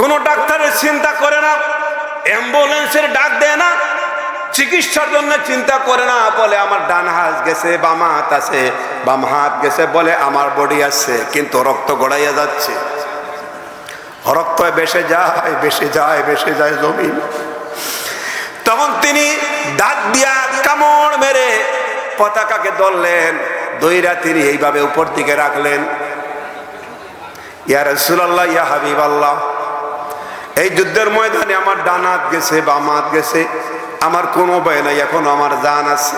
কোনো ডাক্তারের চিন্তা করে না, অ্যাম্বুলেন্সের ডাক দেয় না, চিকিৎসার জন্য চিন্তা করে না, বলে আমার ডান হাত গেছে, বাম হাত আছে, বাম হাত গেছে, বলে আমার বডি আছে, কিন্তু রক্ত গড়াইয়া যাচ্ছে। রক্ত বেসে যায় বেসে যায় বেসে যায় জমিন। তখন তিনি দাঁত দিয়া কামড় মেরে পতাকাকে ধরলেন, দইরা তিনি এইভাবে উপর দিকে রাখলেন। ইয়ার রসুল্লাহ ইয়া হাবিব আল্লাহ এই যুদ্ধের ময়দানে আমার ডান হাত গেছে, বাম হাত গেছে, আমার কোনো ভয় নাই, এখন আমার জান আছে।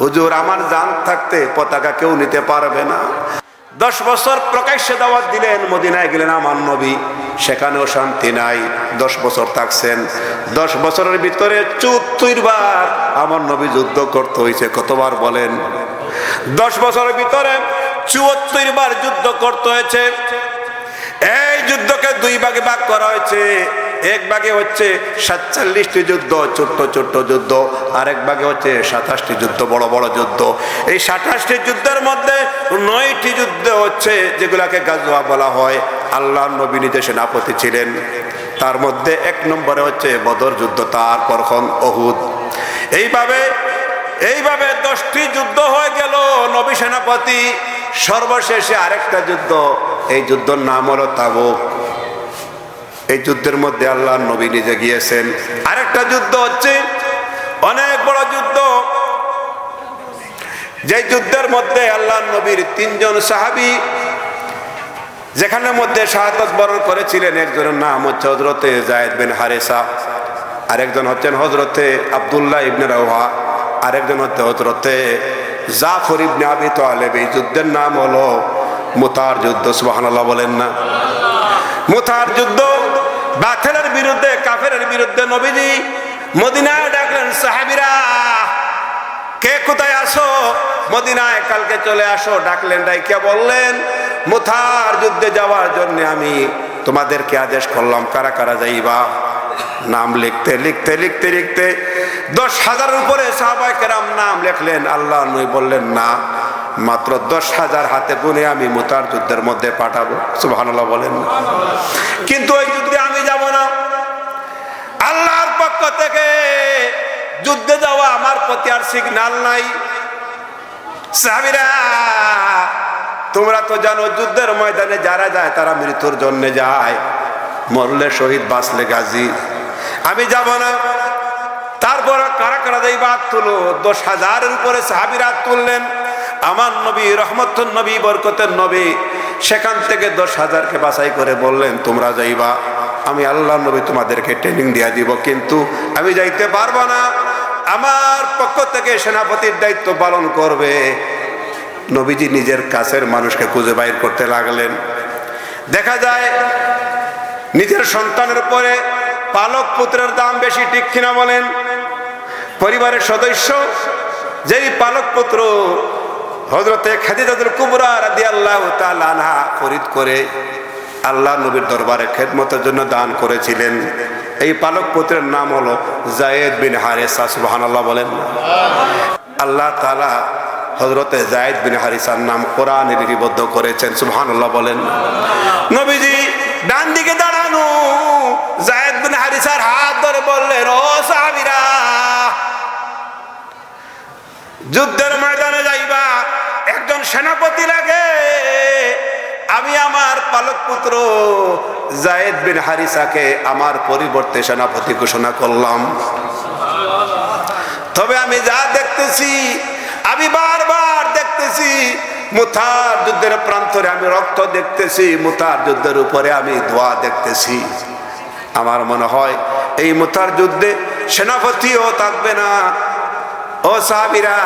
হুজুর, আমার জান থাকতে পতাকা কেউ নিতে পারবে না। দশ বছর প্রকাশ্যে দাওয়াত দিলেন, মদিনায় গেলেন আমার নবী, সেখানেও শান্তি নাই, দশ বছর থাকছেন। দশ বছরের ভিতরে চুত্তুর বার আমার নবী যুদ্ধ করতে হয়েছে, কতবার বলেন? দশ বছরের ভিতরে চুয়াত্তর বার যুদ্ধ করতে হয়েছে যুদ্ধকে দুই ভাগে ভাগ করা হয়েছে। এক ভাগে হচ্ছে সাতচল্লিশটি যুদ্ধ, ছোট্ট ছোট্ট যুদ্ধ আরেক ভাগে হচ্ছে সাতাশটি যুদ্ধ, বড় বড় যুদ্ধ। এই সাতাশটি যুদ্ধের মধ্যে নয়টি যুদ্ধ হচ্ছে যেগুলাকে গাজুয়া বলা হয়। আল্লাহ নবী নিজে সেনাপতি ছিলেন। তার মধ্যে এক নম্বরে হচ্ছে বদর যুদ্ধ তার খন অহুদ এইভাবে এইভাবে দশটি যুদ্ধ হয়ে গেল নবী সেনাপতি। সর্বশেষে আরেকটা যুদ্ধ এই যুদ্ধর নাম হলো তাবুক। এই যুদ্ধের মধ্যে আল্লাহ নবী নিজে গিয়েছেন। আরেকটা যুদ্ধ হচ্ছে, অনেক বড় যুদ্ধ। যে যুদ্ধের মধ্যে আল্লাহ নবীর তিনজন সাহাবি, যেখানে মধ্যে শাহাদত বরণ করেছিলেন, একজনের নাম হচ্ছে হজরতে জায়দ বিন হারেসা, আরেকজন হচ্ছেন হজরতে আবদুল্লাহ ইবনে রওহা, আরেকজন হচ্ছে হজরতে জাফর ইবনে আবি তালেব। এই যুদ্ধের নাম হলো মুতার যুদ্ধ, সুবহানাল্লাহ বলেন না। মুতার যুদ্ধ বাথেলের বিরুদ্ধে, কাফেরের বিরুদ্ধে নবীজি মদিনায় ডাকলেন, সাহাবিরা, কে কোথায় আসো মদিনায় কালকে চলে আসো। ডাকলেন ডাইকে বললেন মুথার যুদ্ধে যাওয়ার জন্য আমি তোমাদেরকে আদেশ করলাম, কারা কারা যাইবা? নাম লিখতে লিখতে লিখতে লিখতে দশ হাজারের উপরে সাহাবাই কেরাম নাম লিখলেন, আল্লাহ নই বললেন, না মাত্র দশ হাজার হাতে গুনে আমি মুতার যুদ্ধের মধ্যে পাঠাবো। সুবহানাল্লাহ বলেন কিন্তু ওই যুদ্ধে আমি যাব না। আল্লাহর পক্ষ থেকে যুদ্ধে যাওয়া আমার প্রতি আর সিগনাল নাই। সাহাবীরা, তোমরা তো জানো যুদ্ধের ময়দানে যারা যায় তারা মৃত্যুর জন্য যায়। মরলে শহীদ, বাঁচলে গাজী। আমি যাব না। তারপর কারা কারা বাদ তুলো? দশ হাজারের উপরে সাহাবিরা তুললেন। আমার নবী রহমতুল নবী, বরকতের নবী, সেখান থেকে দশ হাজারকে বাছাই করে বললেন, তোমরা যাইবা, আমি আল্লাহ নবী তোমাদেরকে ট্রেনিং দিয়া দিব, কিন্তু আমি যাইতে পারব না। আমার পক্ষ থেকে সেনাপতির দায়িত্ব পালন করবে। নবীজি নিজের কাছের মানুষকে খুঁজে বাইর করতে লাগলেন। দেখা যায়, নিজের সন্তানের পরে পালক পুত্রের দাম বেশি, ঠিক কিনা বলেন? পরিবারের সদস্য, যেই পালক পুত্র হজরতে খাদিজাতুল কুবরা রাদি আল্লাহ আনহা ফরিদ করে আল্লাহ নবীর দরবারে খেদমতের জন্য দান করেছিলেন। এই পালক পুত্রের নাম হলো জায়েদ বিন হারেসা, সুবহানাল্লাহ বলেন। আল্লাহ তালা হজরতে জায়দ বিন হারিসার নাম কোরআন লিপিবদ্ধ করেছেন, সুবহানাল্লাহ বলেন। নবীজি ডান দিকে দাঁড়ানো, জায়দ বিন হারিসার হাত ধরে বললেন, ও সাহাবীরা, যুদ্ধের ময়দানে যাইবা সেনাপতি লাগে। আমি আমার পালক পুত্র জায়েদ বিন হারিসাকে আমার পরিবর্তে সেনাপতি ঘোষণা করলাম। তবে আমি যা দেখতেছি, আমি বারবার দেখতেছি মুথার যুদ্ধের প্রান্তরে আমি রক্ত দেখতেছি মুথার যুদ্ধের উপরে আমি ধোয়া দেখতেছি। আমার মনে হয়, এই মুথার যুদ্ধে সেনাপতিও থাকবে না ও সাহাবিরা,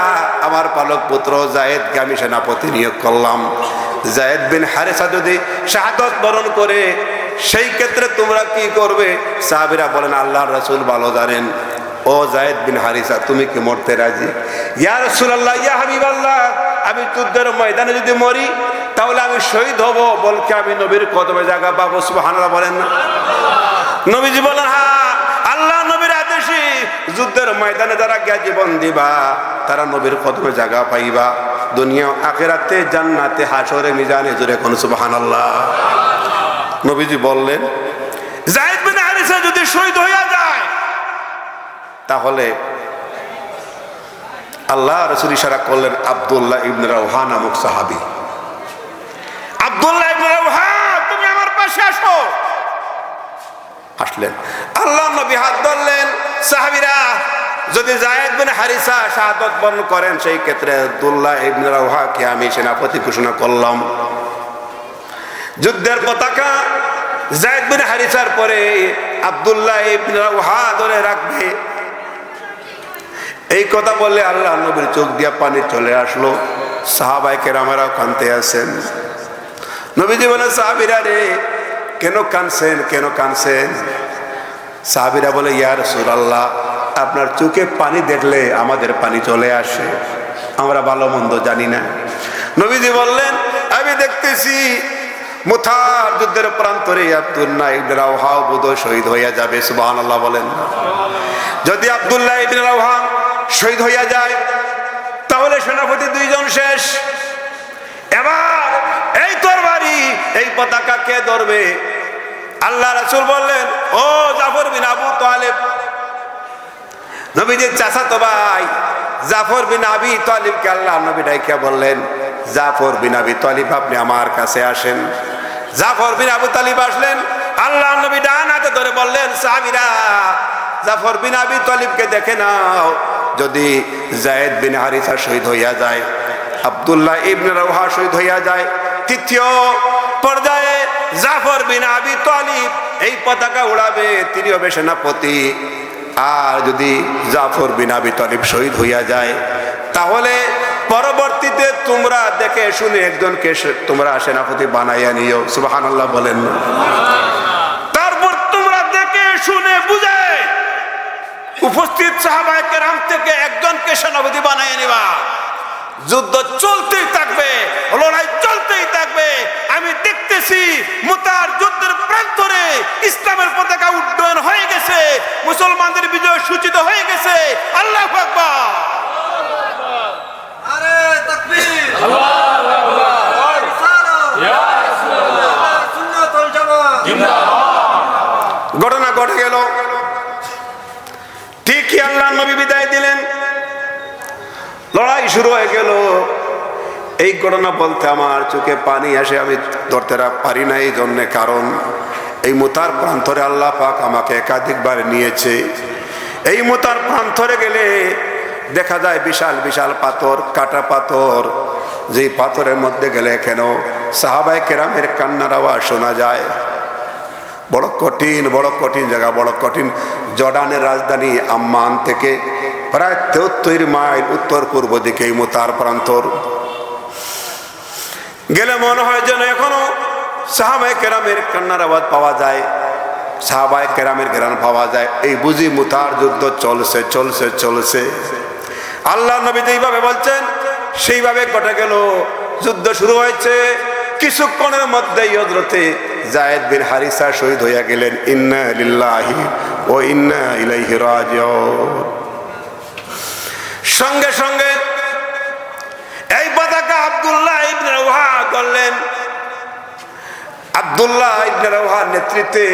আমার পালক পুত্র জায়েদকে আমি সেনাপতি নিয়োগ করলাম। জায়েদ বিন হারেসা যদি শাহাদত বরণ করে, সেই ক্ষেত্রে তোমরা কি করবে? সাহাবিরা বলেন আল্লাহ রসুল ভালো জানেন। ও জায়েদ বিন হারিসা, তুমি কি মরতে রাজি? ইয়া রসুল আল্লাহ ইয়া হাবিব আল্লাহ আমি যুদ্ধের ময়দানে যদি মরি, তাহলে আমি শহীদ হব। বলকে আমি নবীর কদমে জায়গা পাবো, সুবহানাল্লাহ বলেন না। নবীজি বলেন হ্যাঁ। যুদ্ধের ময়দানে যারা গিয়া জীবন দিবা, তারা নবীর কদমে জায়গা পাইবা। দুনিয়া আখেরাতে জান্নাতে হাসরে মিজানে জোরে কোন সুবহানাল্লাহ। নবীজি বললেন জায়েদ বিন হারিসা যদি শহীদ হইয়া যায়, তাহলে আল্লাহ ইশারা করলেন আব্দুল্লাহ ইবনে নামক সাহাবী। আব্দুল্লাহ ইবনে তুমি আমার পাশে আসো। আসলেন আল্লাহ নবী হাত ধরলেন সাহাবীরা যদি জায়েদ বিন হারিসা শাহাদত বরণ করেন, সেই ক্ষেত্রে আব্দুল্লাহ ইবনে রাওহাকে আমি সেনাপতি ঘোষণা করলাম। যুদ্ধের পতাকা জায়েদ বিন হারিসার পরে আব্দুল্লাহ ইবনে রাওহা ধরে রাখবে। এই কথা বললে আল্লাহ নবীর চোখ দিয়া পানি চলে আসলো। সাহাবাই কেরামেরাও কানতে আছেন নবীজি বলে সাহাবিরা রে, কেন কানছেন কেন কানছেন সাহাবিরা বলে ইয়ার সুরাল্লাহ আপনার চোখে পানি দেখলে আমাদের পানি চলে আসে। আমরা ভালো মন্দ জানি না। নবীজি বললেন, আমি দেখতেছি, মুথার যুদ্ধের প্রান্তরে আব্দুল্লাহ ইবনে রাওহা বুধ শহীদ হইয়া যাবে। সুবহানাল্লাহ বলেন। যদি আব্দুল্লাহ ইবনে রাওহা শহীদ হইয়া যায়, তাহলে সেনাপতি দুইজন শেষ। এবার এই তরবারি, এই পতাকা কে ধরবে? আল্লাহ রাসূল বললেন, ও জাফর বিন আবু তালেব নবীজির চাচাতো ভাই, জাফর বিন আবি তালিবকে আল্লাহ নবী ডাইকা বললেন, জাফর বিন আবি তালিব, আপনি আমার কাছে আসেন। জাফর বিন আবু তালিব আসলেন, আল্লাহ নবী ডান হাতে ধরে বললেন, সাহাবীরা, জাফর বিন আবি তালিবকে দেখে নাও, যদি জায়েদ বিন হারিসা শহীদ হইয়া যায়, আব্দুল্লাহ ইবনে রাওহা শহীদ হইয়া যায়। তৃতীয় পর্যায়ে জাফর বিন আবি তালিব এই পতাকা উড়াবে তিনি হবে সেনাপতি। আর যদি জাফর বিন আবি তালিব শহীদ হইয়া যায়, তাহলে পরবর্তীতে তোমরা দেখে শুনে একজনকে তোমরা সেনাপতি বানাইয়া নিও। সুবহানাল্লাহ বলেন। তারপর তোমরা দেখে শুনে বুঝে উপস্থিত সাহাবায়ে কেরাম থেকে একজনকে সেনাপতি বানাইয়া নিবা। যুদ্ধ চলতেই থাকবে, লড়াই চলতেই থাকবে আমি দেখতেছি মুতার যুদ্ধের প্রান্তরে ইসলামের পতাকা উড্ডয়ন হয়ে গেছে মুসলমানদের বিজয় সূচিত হয়ে গেছে আল্লাহ আকবার আরে তাকবীর আল্লাহু আকবার ইয়া রাসূলুল্লাহ সুন্নাতুল জামাত ঘটনা ঘটে গেল ঠিকই আল্লাহ নবী বিদায় দিলেন লড়াই শুরু হয়ে গেল। এই ঘটনা বলতে আমার চোখে পানি আসে, আমি ধরতে পারি না এই জন্যে। কারণ এই মুতার প্রান্তরে আল্লাহ পাক আমাকে একাধিকবার নিয়েছে। এই মুতার প্রান্তরে গেলে দেখা যায় বিশাল বিশাল পাথর, কাটা পাথর। যেই পাথরের মধ্যে গেলে কেন সাহাবাই কেরামের কান্নার আওয়াজ শোনা যায়। বড় কঠিন বড় কঠিন জায়গা, বড় কঠিন। জর্ডানের রাজধানী আম্মান থেকে প্রায় তেহত্তর মাইল উত্তর পূর্ব দিকে মোতার প্রান্তর। গেলে মনে হয় যেন এখনও সাহাবাই কেরামের কান্নার আওয়াজ পাওয়া যায় সাহাবাই কেরামের ঘেরান পাওয়া যায়। এই বুঝি মুতার যুদ্ধ চলছে চলছে চলছে। আল্লাহ নবী যেইভাবে বলছেন, সেইভাবে ঘটে গেল। যুদ্ধ শুরু হয়েছে। কিছুক্ষণের মধ্যেই হজরতে জায়েদ বিন হারিসা শহীদ হইয়া গেলেন। ইন্না লিল্লাহি ও ইন্না ইলাইহি রাজিউন। সঙ্গে সঙ্গে এই পতাকা আব্দুল্লাহ ইবনে রওহা করলেন। আব্দুল্লাহ ইবনে রওহার নেতৃত্বে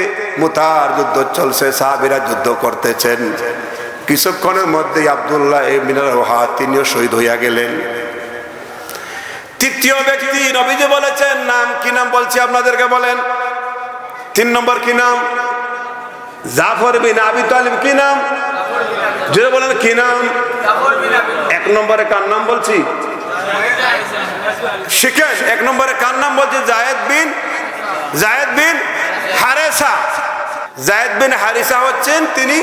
মুতার যুদ্ধ চলছে, সাহাবীরা যুদ্ধ করতেছেন। কিছুক্ষণের মধ্যেই আব্দুল্লাহ ইবনে রওহা তিনিও শহীদ হইয়া গেলেন। তৃতীয় ব্যক্তি নবীজি বলেছেন, নাম কি নাম বলছি আপনাদেরকে বলেন। তিন নম্বর কি নাম? জাফর বিন আবি তালিব, কি নাম? জুড়ে বলেন, কি নাম? এক নম্বরে কার নাম বলছি? শিখেন, এক নম্বরে কার নাম বলছে? জায়েদ বিন জায়েদ বিন হারেসা। জায়েদ বিন হারিসা হচ্ছেন তিনি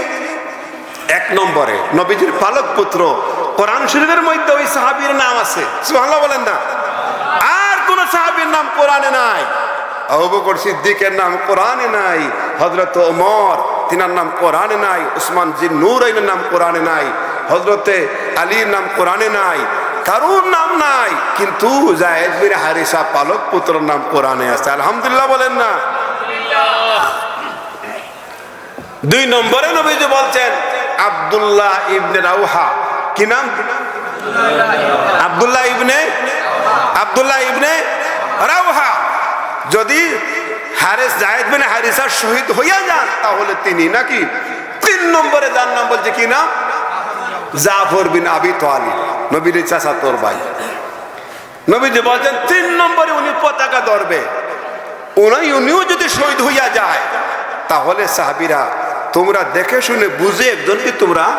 এক নম্বরে। নবীজির পালক পুত্র। কোরআন শরীফের মধ্যে ওই সাহাবীর নাম আছে। সুবহানাল্লাহ বলেন না? আর কোন সাহাবীর নাম কোরআনে নাই। আবু সিদ্দিকের নাম কোরআনে নাই। হযরত ওমর, তিনার নাম কোরআনে নাই। উসমান জিন নূরাইনের নাম কোরআনে নাই। হযরতে আলীর নাম কোরআনে নাই, কারুর নাম নাই, কিন্তু জায়েদ বিন হারিসা পালক পুত্র নাম কোরআনে আছে। আলহামদুলিল্লাহ বলেন না। দুই নম্বরে নবীজি বলছেন, আব্দুল্লাহ ইবনে রাউহা। কি নাম? আব্দুল্লাহ ইবনে? আব্দুল্লাহ ইবনে রাউহা। যদি হারেস জাহেদ বিন হারিসা শহীদ হইয়া যান, তাহলে তিনি নাকি তিন নম্বরে যার নাম বলছে কি নাম? জাফর বিন আবি তোয়ালি নবীর চাষা তোর ভাই। নবীজি বলছেন, তিন নম্বরে উনি পতাকা ধরবে। উনি উনিও যদি শহীদ হইয়া যায়, তাহলে সাহাবিরা তোমরা দেখে শুনে বুঝে একজনকে তোমরা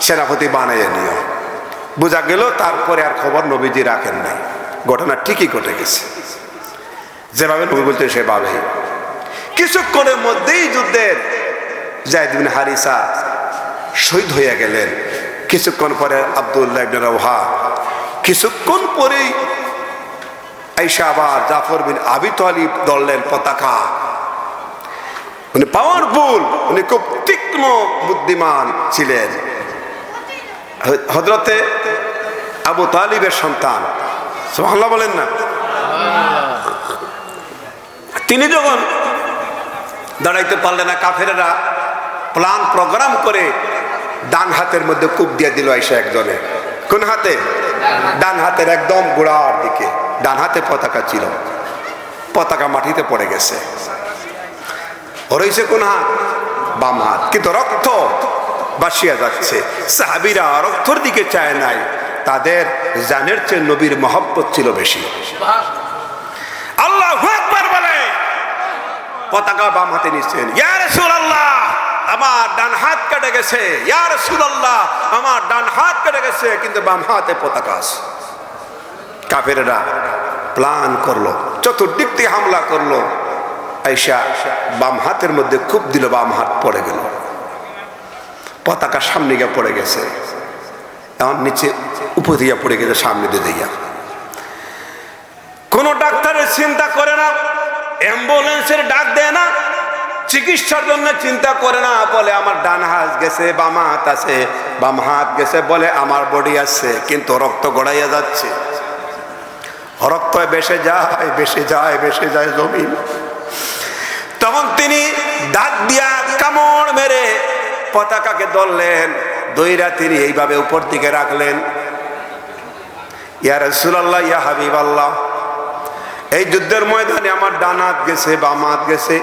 সেনাপতি বানাইয়া নিও। বোঝা গেল, তারপরে আর খবর নবীজি রাখেন নাই। ঘটনা ঠিকই ঘটে গেছে। যেভাবে নবী বলতে সেভাবেই। কিছুক্ষণের মধ্যেই যুদ্ধের জায়দিন হারিসা শহীদ হইয়া গেলেন। কিছুক্ষণ পরে আবদুল্লাহ ইবনে রওহা কিছুক্ষণ পরেই আইসা আবার জাফর বিন আবি তালিব দললেন পতাকা। উনি পাওয়ারফুল উনি খুব তীক্ষ্ণ বুদ্ধিমান ছিলেন। হজরতে আবু তালিবের সন্তান। সুবহানাল্লাহ বলেন না? তিনি যখন দাঁড়াইতে পারলেন না, কাফেরেরা প্ল্যান প্রোগ্রাম করে ডান হাতের মধ্যে কূপ দিয়ে দিল আইসা একজনে। কোন হাতে? ডান হাতের একদম গোড়ার দিকে। ডান হাতে পতাকা ছিল। পতাকা মাটিতে পড়ে গেছে। রয়েছে কোন হাত? বাম হাত। কিন্তু রক্ত বাসিয়া যাচ্ছে। সাহাবিরা রক্তর দিকে চায় নাই। তাদের জানের চেয়ে নবীর মহব্বত ছিল বেশি। আল্লাহ বলে। পতাকা বাম হাতে নিচ্ছেন ইয়া রাসূলুল্লাহ! আমার ডান হাত কেটে গেছে। ইয়ার রাসূলুল্লাহ, আমার ডান হাত কেটে গেছে, কিন্তু বাম হাতে পতাকা আছে। কাফেরেরা প্ল্যান করল, চতুর্দিক থেকে হামলা করল। আইসা বাম হাতের মধ্যে খুব দিল, বাম হাত পড়ে গেল। পতাকা সামনে গিয়ে পড়ে গেছে। এখন নিচে উপর দিয়া পড়ে গেছে, সামনে দিয়ে দিয়া। কোন ডাক্তারের চিন্তা করে না, অ্যাম্বুলেন্সের ডাক দেয় না চিকিৎসার জন্য চিন্তা করে না, বলে আমার ডান হাত গেছে, বাম হাত আছে। বাম হাত গেছে বলে আমার বডি আছে, কিন্তু রক্ত গড়াইয়া যাচ্ছে। রক্ত বেসে যায় বেসে যায় বেসে যায় জমিন। তখন তিনি ডাক দিয়া কামড় মেরে পতাকাকে ধরলেন, দইরা তিনি এইভাবে উপর দিকে রাখলেন। ইয়ার রসুল্লাহ ইয়া হাবিব আল্লাহ এই যুদ্ধের ময়দানে আমার ডান হাত গেছে, বাম হাত গেছে,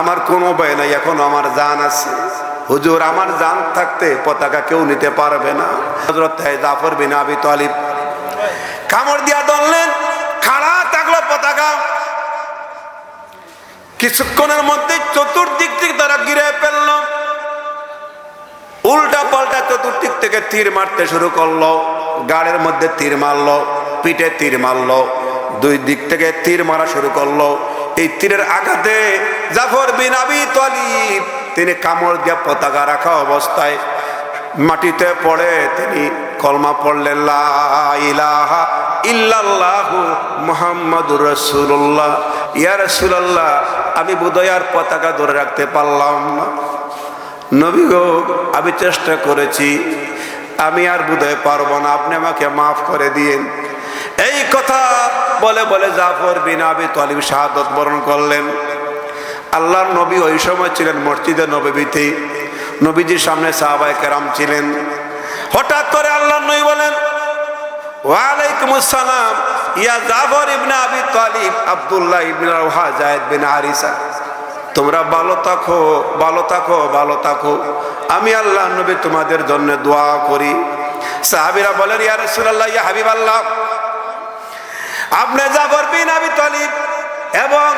আমার কোনো ভয় নাই, এখন আমার জান আছে। হুজুর, আমার জান থাকতে পতাকা কেউ নিতে পারবে না। হজরত জাফর বিন আবি তালিব কামড় দিয়া ধরলেন, খাড়া থাকল পতাকা। কিছুক্ষণের মধ্যে চতুর্দিক থেকে তারা গিরে ফেলল। উল্টা পাল্টা চতুর্দিক থেকে তীর মারতে শুরু করল, গাড়ির মধ্যে তীর মারলো, পিঠে তীর মারলো। দুই দিক থেকে তীর মারা শুরু করল। এই তীরের আঘাতে জাফর বিন আবি তালিব, তিনি কামড় দিয়া পতাকা রাখা অবস্থায় মাটিতে পড়ে, তিনি কলমা পড়লেন ইলাহা ইয়া আমি বোধহয় পতাকা ধরে রাখতে পারলাম না। নবী গো, আমি চেষ্টা করেছি, আমি আর বোধহয় পারব না, আপনি আমাকে মাফ করে দিয়েন। এই কথা বলে বলে, জাফর বিন আবি তালিব শাহাদত বরণ করলেন। আল্লাহর নবী ওই সময় ছিলেন মসজিদে নবীতে নবীজির সামনে সাহাবাই কেরাম ছিলেন। হঠাৎ করে আল্লাহর নবী বলেন, ওয়ালাইকুম আসসালাম, ইয়া জাফর ইবনে আবি তালিব আব্দুল্লাহ ইবনে রাওহা জায়েদ বিন হারিসা। তোমরা ভালো থাকো ভালো থাকো ভালো থাকো। আমি আল্লাহ নবী তোমাদের জন্য দোয়া করি। সাহাবিরা বলেন, ইয়া রাসূলুল্লাহ, ইয়া হাবিব আল্লাহ আপনি জাফর বিন আবি তালিব এবং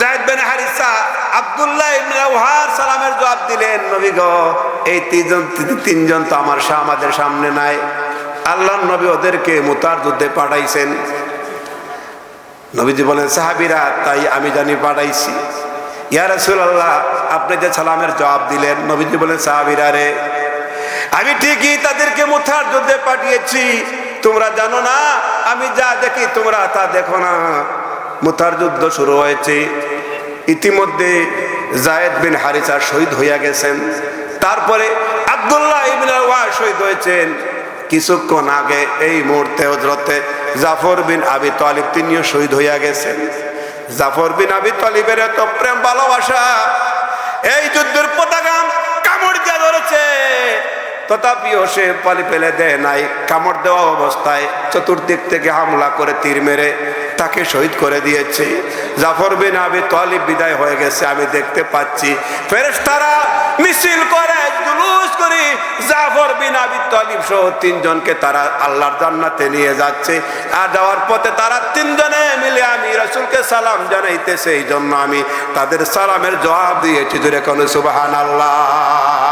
জায়েদ বিন হারিসা আব্দুল্লাহ ইবনে রাওহার সালামের জবাব দিলেন, নবী এই তিনজন তিনজন তো আমার আমাদের সামনে নাই। আল্লাহর নবী ওদেরকে মুতার যুদ্ধে পাঠাইছেন। নবীজি বলেন, সাহাবিরা, তাই আমি জানি পাঠাইছি। ইয়া রাসূলুল্লাহ, আপনি যে সালামের জবাব দিলেন? নবীজি বলেন, সাহাবিরা রে, আমি ঠিকই তাদেরকে মুথার যুদ্ধে পাঠিয়েছি। তোমরা জানো না? আমি যা দেখি, তোমরা তা দেখো না। মুথার যুদ্ধ শুরু হয়েছে। ইতিমধ্যে জায়েদ বিন হারিসা শহীদ হইয়া গেছেন। তারপরে আবদুল্লাহ ইবনে শহীদ হয়েছেন। কিছুক্ষণ আগে এই মুহূর্তে হজরতে জাফর বিন আবি তালিব তিনিও শহীদ হইয়া গেছেন। জাফর বিন আবি তালিবের এত প্রেম, ভালোবাসা, এই যুদ্ধের পতাকা তথাপিও সে পালি ফেলে দেয় নাই, কামড় দেওয়া অবস্থায় চতুর্দিক থেকে হামলা করে তীর মেরে তাকে শহীদ করে দিয়েছে। জাফর বিন আবি তালিব বিদায় হয়ে গেছে, আমি দেখতে পাচ্ছি ফেরেশতারা মিছিল করে, জুলুস করে জাফর বিন আবি তালিব সহ তিনজনকে তারা আল্লাহর জান্নাতে নিয়ে যাচ্ছে। আর যাওয়ার পথে তারা তিনজনে মিলে আমি রসুলকে সালাম জানাইতেছে এই জন্য আমি তাদের সালামের জবাব দিয়েছি। জোরে কোনো সুবাহান আল্লাহ